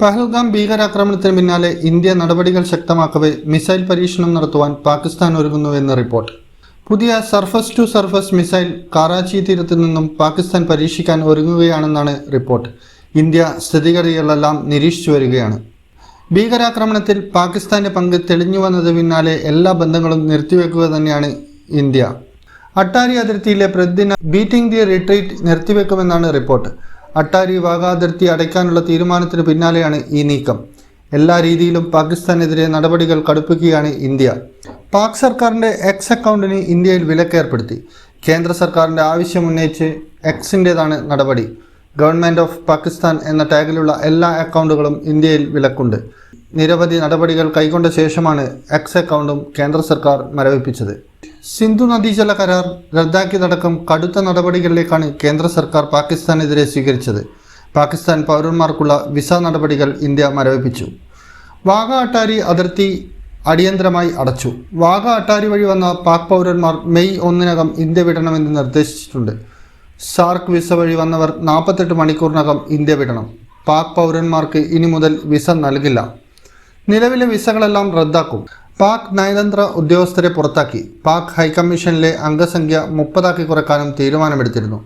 പഹൽഗാം ഭീകരാക്രമണത്തിന് പിന്നാലെ ഇന്ത്യ നടപടികൾ ശക്തമാക്കവേ മിസൈൽ പരീക്ഷണം നടത്തുവാൻ പാകിസ്ഥാൻ ഒരുങ്ങുന്നുവെന്ന് റിപ്പോർട്ട്. പുതിയ surface to surface missile Karachi തീരത്തു നിന്നും പാകിസ്ഥാൻ പരീക്ഷിക്കാൻ ഒരുങ്ങുകയാണെന്നാണ് റിപ്പോർട്ട്. ഇന്ത്യ സ്ഥിതിഗതികളെല്ലാം നിരീക്ഷിച്ചു വരികയാണ്. ഭീകരാക്രമണത്തിൽ പാകിസ്ഥാന്റെ പങ്ക് തെളിഞ്ഞു വന്നത് പിന്നാലെ എല്ലാ ബന്ധങ്ങളും നിർത്തിവെക്കുക തന്നെയാണ് ഇന്ത്യ. അട്ടാരി അതിർത്തിയിലെ പ്രതിദിന ബീറ്റിംഗ് ദി റിട്രീറ്റ് നിർത്തിവെക്കുമെന്നാണ് റിപ്പോർട്ട്. അട്ടാരി വാഗാതിർത്തി അടയ്ക്കാനുള്ള തീരുമാനത്തിന് പിന്നാലെയാണ് ഈ നീക്കം. എല്ലാ രീതിയിലും പാകിസ്ഥാനെതിരെ നടപടികൾ കടുപ്പിക്കുകയാണ് ഇന്ത്യ. പാക് സർക്കാരിന്റെ എക്സ് അക്കൗണ്ടിന് ഇന്ത്യയിൽ വിലക്കേർപ്പെടുത്തി. കേന്ദ്ര സർക്കാരിന്റെ ആവശ്യം ഉന്നയിച്ച് എക്സിന്റേതാണ് നടപടി. ഗവൺമെന്റ് ഓഫ് പാകിസ്ഥാൻ എന്ന ടാഗിലുള്ള എല്ലാ അക്കൗണ്ടുകളും ഇന്ത്യയിൽ വിലക്കുണ്ട്. നിരവധി നടപടികൾ കൈക്കൊണ്ട ശേഷമാണ് എക്സ് അക്കൗണ്ടും കേന്ദ്ര സർക്കാർ മരവിപ്പിച്ചത്. സിന്ധു നദീജല കരാർ റദ്ദാക്കിയതടക്കം കടുത്ത നടപടികളിലേക്കാണ് കേന്ദ്ര സർക്കാർ പാകിസ്ഥാനെതിരെ സ്വീകരിച്ചത്. പാകിസ്ഥാൻ പൗരന്മാർക്കുള്ള വിസ നടപടികൾ ഇന്ത്യ മരവിപ്പിച്ചു. വാഗ അട്ടാരി അതിർത്തി അടിയന്തരമായി അടച്ചു. വാഗ അട്ടാരി വഴി വന്ന പാക് പൗരന്മാർ മെയ് ഒന്നിനകം ഇന്ത്യ വിടണമെന്ന് നിർദ്ദേശിച്ചിട്ടുണ്ട്. സാർക്ക് വിസ വഴി വന്നവർ നാൽപ്പത്തെട്ട് മണിക്കൂറിനകം ഇന്ത്യ വിടണം. പാക് പൗരന്മാർക്ക് ഇനി മുതൽ വിസ നൽകില്ല. നിലവിലെ വിസകളെല്ലാം റദ്ദാക്കും. പാക് നയതന്ത്ര ഉദ്യോഗസ്ഥരെ പുറത്താക്കി. പാക് ഹൈക്കമ്മീഷനിലെ അംഗസംഖ്യ മുപ്പതാക്കി കുറക്കാനും തീരുമാനമെടുത്തിരുന്നു.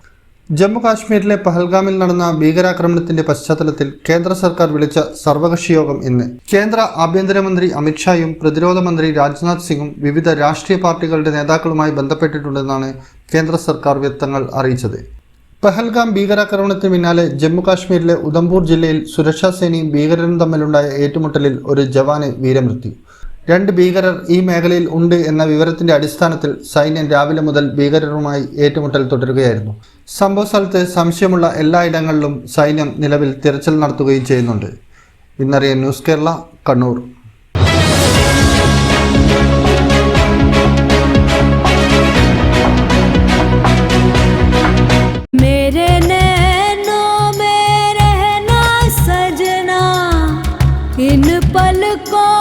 ജമ്മു കാശ്മീരിലെ പഹൽഗാമിൽ നടന്ന ഭീകരാക്രമണത്തിന്റെ പശ്ചാത്തലത്തിൽ കേന്ദ്ര സർക്കാർ വിളിച്ച സർവകക്ഷി യോഗം ഇന്ന്. കേന്ദ്ര ആഭ്യന്തരമന്ത്രി അമിത്ഷായും പ്രതിരോധ മന്ത്രി രാജ്നാഥ് സിംഗും വിവിധ രാഷ്ട്രീയ പാർട്ടികളുടെ നേതാക്കളുമായി ബന്ധപ്പെട്ടിട്ടുണ്ടെന്നാണ് കേന്ദ്ര സർക്കാർ വൃത്തങ്ങൾ അറിയിച്ചത്. പഹൽഗാം ഭീകരാക്രമണത്തിന് പിന്നാലെ ജമ്മു കാശ്മീരിലെ ഉധംപൂർ ജില്ലയിൽ സുരക്ഷാസേനയും ഭീകരരും തമ്മിലുണ്ടായ ഏറ്റുമുട്ടലിൽ ഒരു ജവാന് വീരമൃത്യു. രണ്ട് ഭീകരർ ഈ മേഖലയിൽ ഉണ്ട് എന്ന വിവരത്തിന്റെ അടിസ്ഥാനത്തിൽ സൈന്യം രാവിലെ മുതൽ ഭീകരരുമായി ഏറ്റുമുട്ടൽ തുടരുകയായിരുന്നു സംഭവ സ്ഥലത്ത് സംശയമുള്ള എല്ലായിടങ്ങളിലും സൈന്യം നിലവിൽ തിരച്ചിൽ നടത്തുകയും ചെയ്യുന്നുണ്ട് ഇന്നറിയ ന്യൂസ് കേരള കണ്ണൂർ मेरे नैनों में रहना सजना इन पलकों